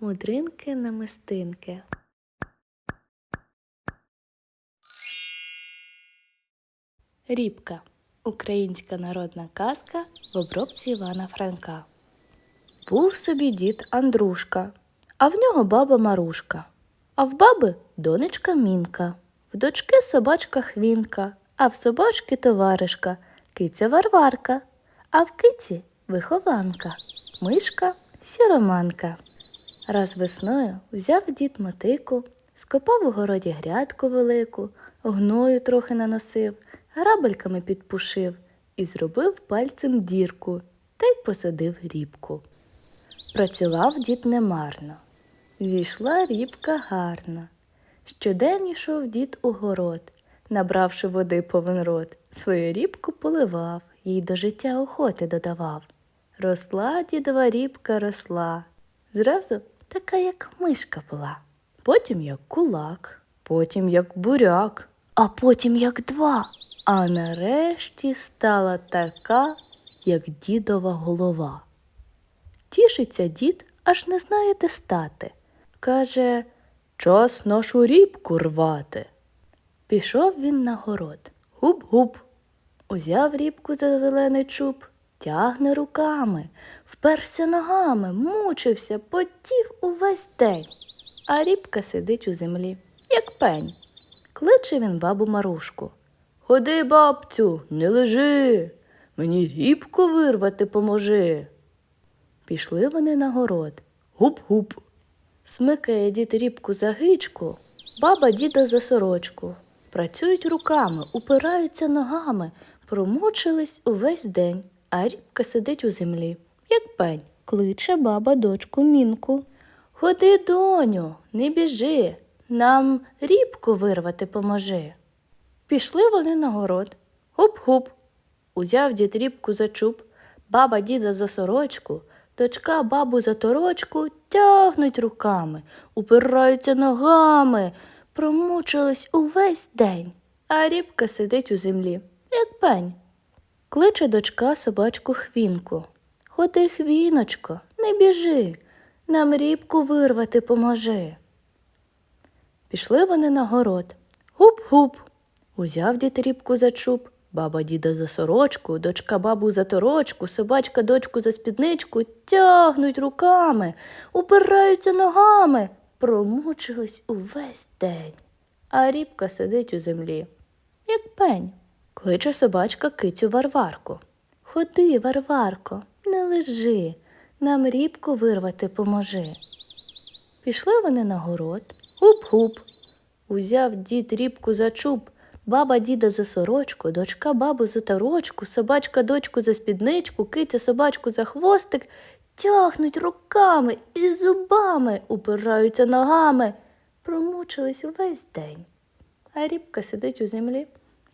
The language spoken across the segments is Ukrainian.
Мудринки намистинки. Рібка. Українська народна казка в обробці Івана Франка. Був собі дід Андрушка, а в нього баба Марушка, а в баби донечка Мінка, в дочки собачка Хвінка, а в собачки товаришка, киця Варварка, а в киці вихованка, мишка сіроманка. Раз весною взяв дід мотику, скопав у городі грядку велику, гною трохи наносив, грабельками підпушив і зробив пальцем дірку та й посадив рібку. Працював дід немарно. Зійшла рібка гарна. Щодень йшов дід у город, набравши води повен рот, свою рібку поливав, їй до життя охоти додавав. Росла дідова рібка росла, зразу така, як мишка була, потім як кулак, потім як буряк, а потім як два. А нарешті стала така, як дідова голова. Тішиться дід, аж не знає, де стати. Каже, час нашу рібку рвати. Пішов він на город. Гуп-гуп. Узяв рібку за зелений чуб, тягне руками, вперся ногами, мучився, потів увесь день. А рібка сидить у землі, як пень. Кличе він бабу Марушку. Ходи, бабцю, не лежи, мені рібку вирвати поможи. Пішли вони на город. Гуп-гуп. Смикає дід рібку за гичку, баба діда за сорочку. Працюють руками, упираються ногами, промучились увесь день, а рібка сидить у землі, як пень. Кличе баба дочку мінку. Ходи, доню, не біжи, нам рібку вирвати поможи. Пішли вони на город. Гуп-гуп. Узяв дід рібку за чуб, баба діда за сорочку, дочка бабу за торочку тягнуть руками, упираються ногами, промучились увесь день, а рібка сидить у землі, як пень. Кличе дочка собачку хвінку. Ходи, хвіночко, не біжи, нам рібку вирвати поможи. Пішли вони на город. Гуп-гуп. Узяв дід рібку за чуб, баба діда за сорочку, дочка бабу за торочку, собачка дочку за спідничку, тягнуть руками, упираються ногами, промучились увесь день. А рібка сидить у землі, як пень. Кличе собачка кицю Варварку. Ходи, Варварко, не лежи, нам рібку вирвати поможи. Пішли вони на город. Гуп-гуп. Узяв дід рібку за чуб, баба діда за сорочку, дочка бабу за торочку, собачка дочку за спідничку, киця собачку за хвостик, тягнуть руками і зубами, упираються ногами, промучились увесь день. А рібка сидить у землі,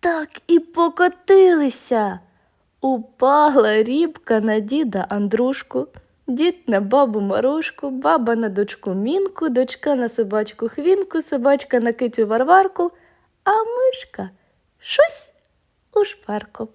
так і покотилися. Упала рібка на діда Андрушку, дід на бабу Марушку, баба на дочку Мінку, дочка на собачку Хвінку, собачка на китю Варварку, а мишка щось у шпарку.